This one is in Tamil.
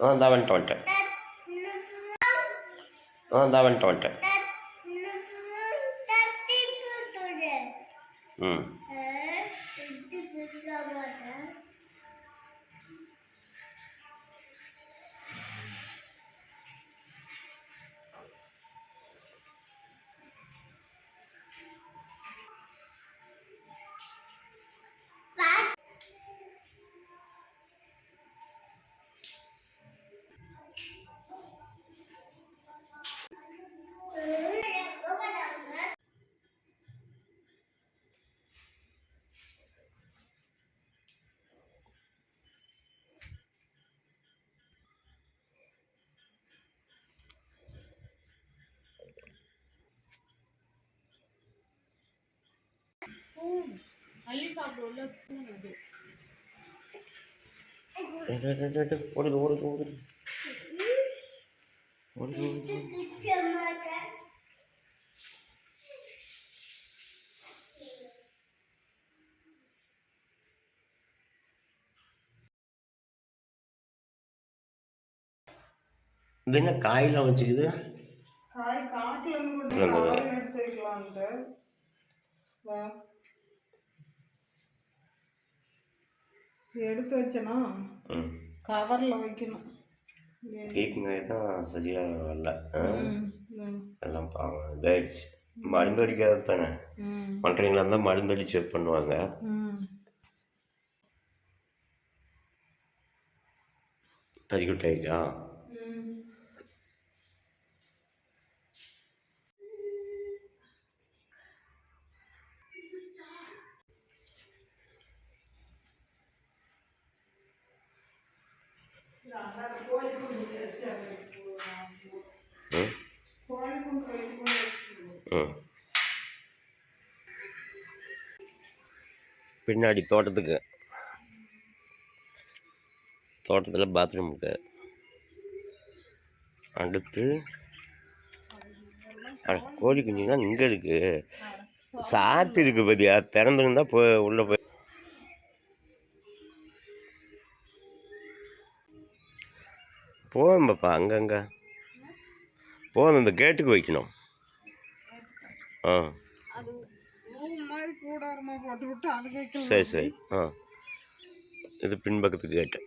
ஆ இந்தா வந்துட்டேன் வந்துட்டேன் ஆ அள்ளி சாப்பிடுவோம்ல ஸ்பூன் அது. ஓடுது ஓடுது ஓடுது இது என்ன காயெல்லாம் வச்சுக்குது? காய் காட்டுல இருந்து எடுத்து வைக்கலான்ட்டு எடுத்து வச்சனா ம். கவர்ல வைக்கணும். கேக்குங்க தான் சரியாக வரல. எல்லாம் பாவம் இதாயிடுச்சு. மருந்து அடிக்காது தானே? பண்ணுறீங்களா இருந்தால் மருந்து அடிச்சு பண்ணுவாங்க. ம். தறிக்குட்டாயிக்கா பின்னாடி தோட்டத்துக்கு. தோட்டத்தில் பாத்ரூம் இருக்கு. அடுத்து அட, கோழி குஞ்சுங்க இங்கே இருக்கு. சாத்து இருக்கு பத்தியா? திறந்துருந்தா போ உள்ளே போய் போதும் பாப்பா அங்கங்க போதும் இந்த கேட்டுக்கு வைக்கணும். ஆ. சரி சரி. ஆ. இது பின்பக்கத்து கேட்டு